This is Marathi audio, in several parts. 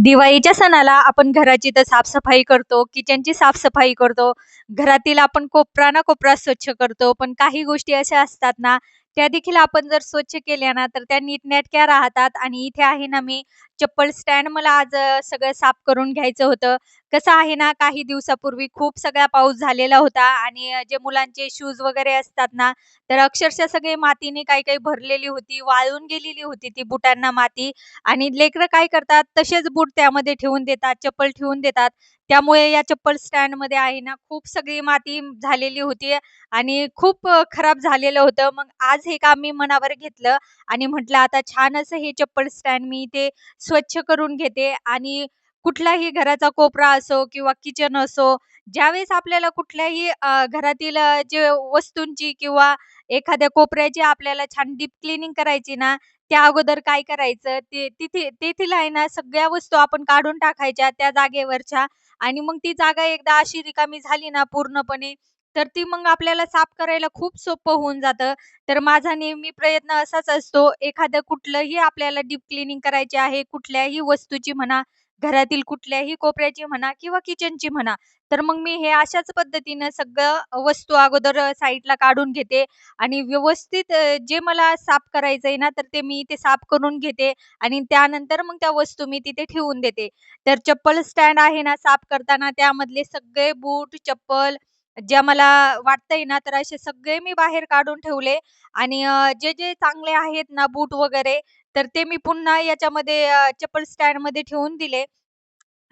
दिवाळीच्या सणाला आपण घराची तर साफसफाई करतो, किचनची साफसफाई करतो. घरातील आपण कोपरा ना कोपरा स्वच्छ करतो. पण काही गोष्टी अशा असतात ना, त्या देखील आपण जर स्वच्छ केल्या ना, तर त्या नीटनेटक्या राहतात आणि इथे आहे ना मी चप्पल स्टँड मला आज सगळं साफ करून घ्यायचं होतं. कसं आहे ना, काही दिवसापूर्वी खूप सगळा पाऊस झालेला होता आणि जे मुलांचे शूज वगैरे असतात ना, तर अक्षरशः सगळे मातीने काही-काही भरलेली होती, वाळून गेलेली होती ती बुटांना माती आणि लेकरं काय करतात, तसेच बूट त्यामध्ये ठेवून देतात, चप्पल ठेवून देतात. त्यामुळे या चप्पल स्टँडमध्ये आहे ना, खूप सगळी माती झालेली होती आणि खूप खराब झालेलं होतं. मग आज हे काम मी मनावर घेतलं आणि म्हटलं आता छान असं हे चप्पल स्टँड मी इथे स्वच्छ करून घेते आणि कुठलाही घराचा कोपरा असो किंवा किचन असो, ज्यावेळेस आपल्याला कुठल्याही घरातील जे वस्तूंची किंवा एखाद्या कोपऱ्याची आपल्याला छान डीप क्लिनिंग करायची ना, त्या अगोदर काय करायचं ते तिथे तेथील आहे ना सगळ्या वस्तू आपण काढून टाकायच्या त्या जागेवरच्या आणि मग ती जागा एकदा अशी रिकामी झाली ना पूर्णपणे, तर ती मग आपल्याला साफ करायला खूप सोपं होऊन जातं. तर माझा नेहमी प्रयत्न असाच असतो, एखादं कुठलंही आपल्याला डीप क्लिनिंग करायची आहे, कुठल्याही वस्तूची म्हणा, घरातील कुठल्याही कोपऱ्याची म्हणा किंवा किचनची म्हणा, तर मग मी हे अशाच पद्धतीनं सगळं वस्तू अगोदर साईडला काढून घेते आणि व्यवस्थित जे मला साफ करायचं आहे ना, तर ते मी ते साफ करून घेते आणि त्यानंतर मग त्या वस्तू मी तिथे ठेवून देते. तर चप्पल स्टँड आहे ना, साफ करताना त्यामधले सगळे बूट, चप्पल ज्या मला वाटतंय ना, तर असे सगळे मी बाहेर काढून ठेवले आणि जे, जे चांगले आहेत ना बूट वगैरे, तर ते मी पुन्हा याच्यामध्ये चप्पल स्टँडमध्ये ठेवून दिले.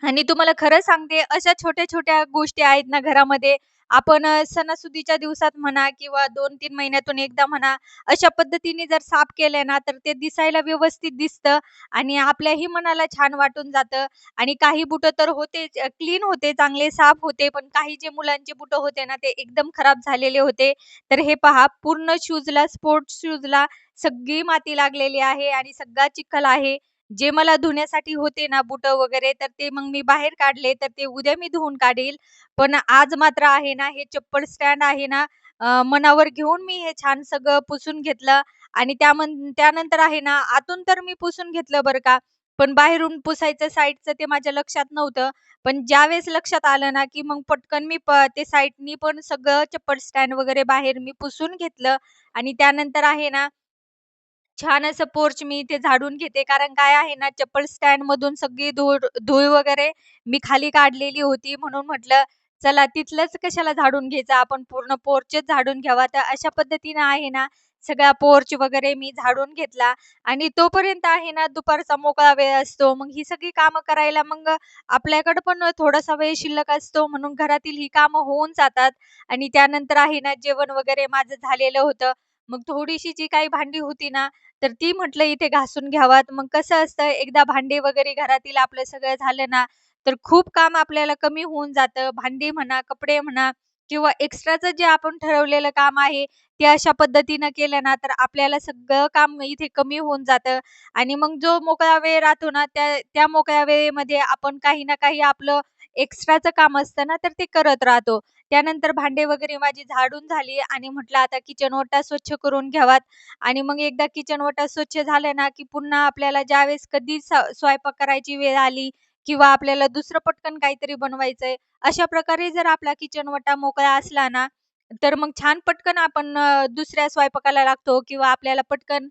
आणि तुम्हाला खरं सांगते, अशा छोट्या-छोट्या गोष्टी आहेत ना घरामध्ये, आपण सणासुदीच्या दिवसात म्हणा किंवा 2-3 महिन्यातून एकदा म्हणा, अशा पद्धतीने जर साफ केलं ना, तर ते दिसायला व्यवस्थित दिसतं आणि आपल्याही मनाला छान वाटून जातं. आणि काही बुटं तर होतेच क्लीन होते, चांगले साफ होते, पण काही जे मुलांचे बुटं होते ना, ते एकदम खराब झालेले होते. तर हे पहा, पूर्ण शूजला, स्पोर्ट्स शूजला सगळी माती लागलेली आहे आणि सगळा चिखल आहे. जे मला धुण्यासाठी होते ना बुट वगैरे, तर ते मग मी बाहेर काढले, तर ते उद्या मी धुवून काढील. पण आज मात्र आहे ना, हे चप्पल स्टँड आहे ना, मनावर घेऊन मी हे छान सगळं पुसून घेतलं आणि त्यामन त्यानंतर आहे ना, आतून तर मी पुसून घेतलं बरं का, पण बाहेरून पुसायचं साईडचं ते माझ्या लक्षात नव्हतं. पण ज्यावेळेस लक्षात आलं ना, की मग पटकन मी प ते साईडनी पण सगळं चप्पल स्टँड वगैरे बाहेर मी पुसून घेतलं आणि त्यानंतर आहे ना छान असं पोर्च मी इथे झाडून घेते. कारण काय आहे ना, चप्पल स्टँडमधून सगळी धूळ धूळ वगैरे मी खाली काढलेली होती. म्हणून म्हटलं, चला तिथलंच कशाला झाडून घ्यायचं, आपण पूर्ण पोर्चच झाडून घ्यावा. तर अशा पद्धतीनं आहे ना, सगळा पोर्च वगैरे मी झाडून घेतला आणि तोपर्यंत आहे ना, दुपारचा मोकळा वेळ असतो. मग ही सगळी कामं करायला मग आपल्याकडे पण थोडासा वेळ शिल्लक असतो. म्हणून घरातील ही कामं होऊन जातात आणि त्यानंतर आहे ना, जेवण वगैरे माझं झालेलं होतं. मग थोडीशी जी काही भांडी होती ना, तर ती म्हटलं इथे घासून घ्यावात. मग कसं असतं एकदा भांडी वगैरे घरातील आपलं सगळं झालं ना, तर खूप काम आपल्याला कमी होऊन जातं. भांडी म्हणा, कपडे म्हणा किंवा एक्स्ट्राचं जे आपण ठरवलेलं काम आहे, ते अशा पद्धतीनं केलं ना, तर आपल्याला सगळं काम इथे कमी होऊन जातं आणि मग जो मोकळा वेळ राहतो ना, त्या त्या मोकळ्या वेळेमध्ये आपण काही ना काही आपलं एक्स्ट्राचं काम असतं ना, तर ते करत राहतो. त्यानंतर भांडे वगैरे माझी झाडून झाली आणि म्हटलं आता किचन ओटा स्वच्छ करून घ्यावात आणि मग एकदा किचन ओटा स्वच्छ झालं ना, की पुन्हा आपल्याला ज्यावेळेस कधी स्वयंपाक करायची वेळ आली किंवा आपल्याला दुसरं पटकन काहीतरी बनवायचंय, अशा प्रकारे जर आपला किचन ओटा मोकळा असला ना, तर मग छान पटकन आपण दुसऱ्या स्वयंपाकाला लागतो किंवा आपल्याला पटकन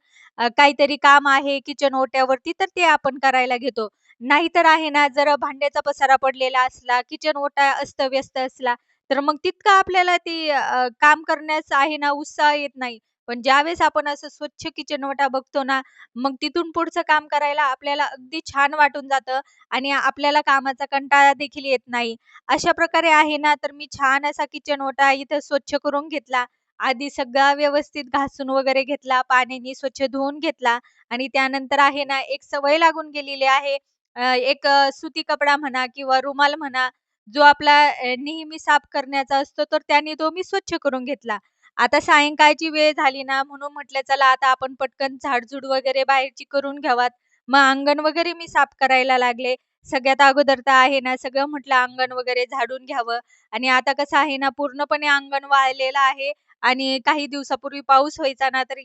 काहीतरी काम आहे किचन ओट्यावरती, तर ते आपण करायला घेतो. नाहीतर आहे ना, जर भांड्याचा पसारा पडलेला असला, किचन ओटा अस्तव्यस्त असला, तर मग तितकं आपल्याला ती अ, काम करण्यास आहे ना, उत्साह येत नाही. पण ज्यावेळेस आपण असं स्वच्छ किचनवटा बघतो ना, मग तिथून पुढचं काम करायला आपल्याला अगदी छान वाटून जातं आणि आपल्याला कामाचा कंटाळा देखील येत नाही. अशा प्रकारे आहे ना, तर मी छान असा किचनवटा इथं स्वच्छ करून घेतला. आधी सगळा व्यवस्थित घासून वगैरे घेतला, पाण्याने स्वच्छ धुवून घेतला आणि त्यानंतर आहे ना, एक सवय लागून गेलेली आहे. अ, एक अ, सुती कपडा म्हणा किंवा रुमाल म्हणा, जो आपला नेहमी साफ करण्याचा असतो, तर त्याने तो मी स्वच्छ करून घेतला. आता सायंकाळची वेळ झाली ना, म्हणून म्हटलं चला आता आपण पटकन झाडझूड वगैरे बाहेरची करून घ्यावात. मग अंगण वगैरे मी साफ करायला लागले. सगळ्यात अगोदर तर आहे ना, सगळं म्हटलं अंगण वगैरे झाडून घ्यावं आणि आता कसं आहे ना, पूर्णपणे अंगण वाळलेलं आहे आणि काही दिवसापूर्वी पाऊस व्हायचा ना, तर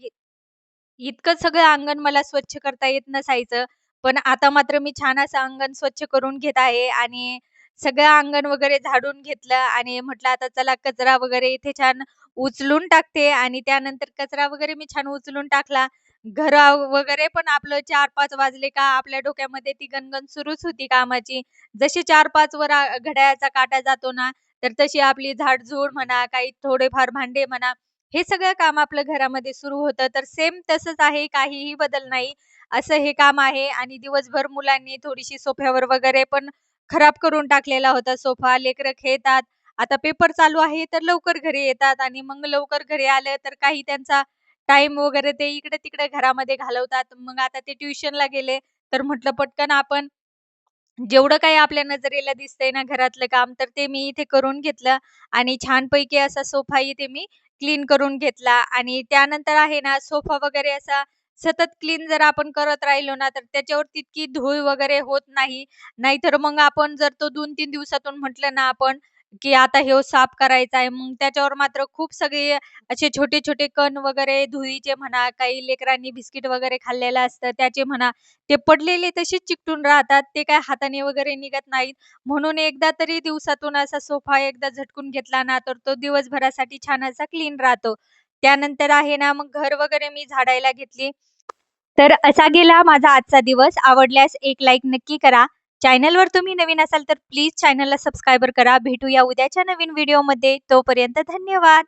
इतकं सगळं अंगण मला स्वच्छ करता येत नसायचं. पण आता मात्र मी छान असं अंगण स्वच्छ करून घेत आहे आणि सगळं अंगण वगैरे झाडून घेतलं आणि म्हटलं आता चला कचरा वगैरे इथे छान उचलून टाकते आणि त्यानंतर कचरा वगैरे मी छान उचलून टाकला. घर वगैरे पण आपलं 4-5 वाजले का आपल्या डोक्यामध्ये ती गणगण सुरूच होती कामाची. जशी 4-5 वर घड्याळाचा काटा जातो ना, तर तशी आपली झाडझूड म्हणा, काही थोडेफार भांडे म्हणा, हे सगळं काम आपलं घरामध्ये सुरू होतं. तर सेम तसंच आहे, काहीही बदल नाही. असं हे काम आहे आणि दिवसभर मुलांनी थोडीशी सोफ्यावर वगैरे पण खराब करून टाकलेला होता सोफा. लेकरं खेळतात. आता पेपर चालू आहे, तर लवकर घरी येतात आणि मग लवकर घरी आलं तर काही त्यांचा टाइम वगैरे ते इकडे-तिकडे घरामध्ये घालवतात. मग आता ते ट्युशनला गेले, तर म्हटलं पटकन आपण जेवढं काही आपल्या नजरेला दिसतंय ना घरातलं काम, तर ते मी इथे करून घेतलं आणि छानपैकी असा सोफा इथे मी क्लीन करून घेतला आणि त्यानंतर आहे ना सोफा वगैरे असा सतत क्लीन जर आपण करत राहिलो ना, तर त्याच्यावर तितकी धूळ वगैरे होत नाही. नाहीतर मग आपण जर तो 2-3 दिवसातून म्हटलं ना आपण, की आता हे साफ करायचा आहे, मग त्याच्यावर मात्र खूप सगळे असे छोटे-छोटे कण वगैरे धुळीचे म्हणा, काही लेकरांनी बिस्किट वगैरे खाल्लेलं असतं त्याचे म्हणा, ते पडलेले तसेच चिकटून राहतात. ते काय हाताने वगैरे निघत नाहीत. म्हणून एकदा तरी दिवसातून असा सोफा एकदा झटकून घेतला ना, तर तो दिवसभरासाठी छान असा क्लीन राहतो. त्यानंतर आहे ना, मग घर वगैरे मी झाडायला घेतली. तर असा गेला माझा आजचा दिवस. आवडल्यास एक लाईक नक्की करा. चॅनलवर तुम्ही नवीन असाल तर प्लीज चॅनलला सबस्क्रायबर करा. भेटूया उद्याच्या नवीन व्हिडिओमध्ये. तोपर्यंत धन्यवाद.